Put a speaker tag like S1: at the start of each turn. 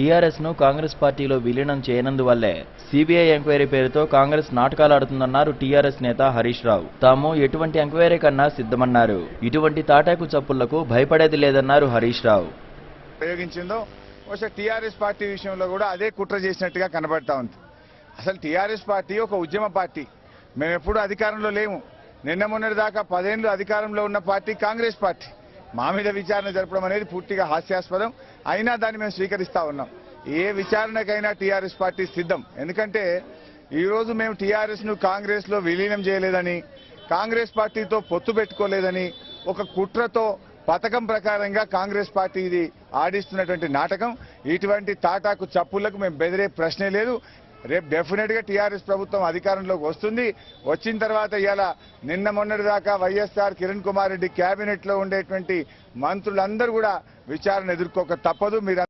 S1: టీఆర్ఎస్ను కాంగ్రెస్ పార్టీలో విలీనం చేయనందువల్లే CBI enquiry పేరుతో కాంగ్రెస్ నాటకాలాడుతుందన్నారు టీఆర్ఎస్ నేత హరీష్ రావు. తాము ఎటువంటి ఎంక్వైరీ కన్నా సిద్ధమన్నారు. ఇటువంటి తాటాకు చప్పుళ్ళకు భయపడేది లేదన్నారు హరీష్ రావు.
S2: ప్రయోగించిందో బహుశా టీఆర్ఎస్ పార్టీ విషయంలో కూడా అదే కుట్ర చేసినట్టుగా కనబడతా ఉంది. అసలు టీఆర్ఎస్ పార్టీ ఒక ఉద్యమ పార్టీ. మేము ఎప్పుడూ అధికారంలో లేము. నిన్న మొన్నటి దాకా పదేళ్ళు అధికారంలో ఉన్న పార్టీ కాంగ్రెస్ పార్టీ. మా మీద విచారణ జరపడం అనేది పూర్తిగా హాస్యాస్పదం. అయినా దాన్ని మేము స్వీకరిస్తా ఉన్నాం. ఏ విచారణకైనా టీఆర్ఎస్ పార్టీ సిద్ధం. ఎందుకంటే ఈరోజు మేము టీఆర్ఎస్ను కాంగ్రెస్లో విలీనం చేయలేదని కాంగ్రెస్ పార్టీతో పొత్తు పెట్టుకోలేదని ఒక కుట్రతో పథకం ప్రకారంగా కాంగ్రెస్ పార్టీ ఇది ఆడిస్తున్నటువంటి నాటకం. ఇటువంటి తాటాకు చప్పులకు మేము బెదిరే ప్రశ్నే లేదు. రేపు డెఫినెట్గా టీఆర్ఎస్ ప్రభుత్వం అధికారంలోకి వస్తుంది. వచ్చిన తర్వాత ఇవాళ నిన్న మొన్నటి దాకా వైఎస్ఆర్ కిరణ్ కుమార్ రెడ్డి కేబినెట్లో ఉండేటువంటి మంత్రులందరూ కూడా విచారణ ఎదుర్కోక తప్పదు. మీరు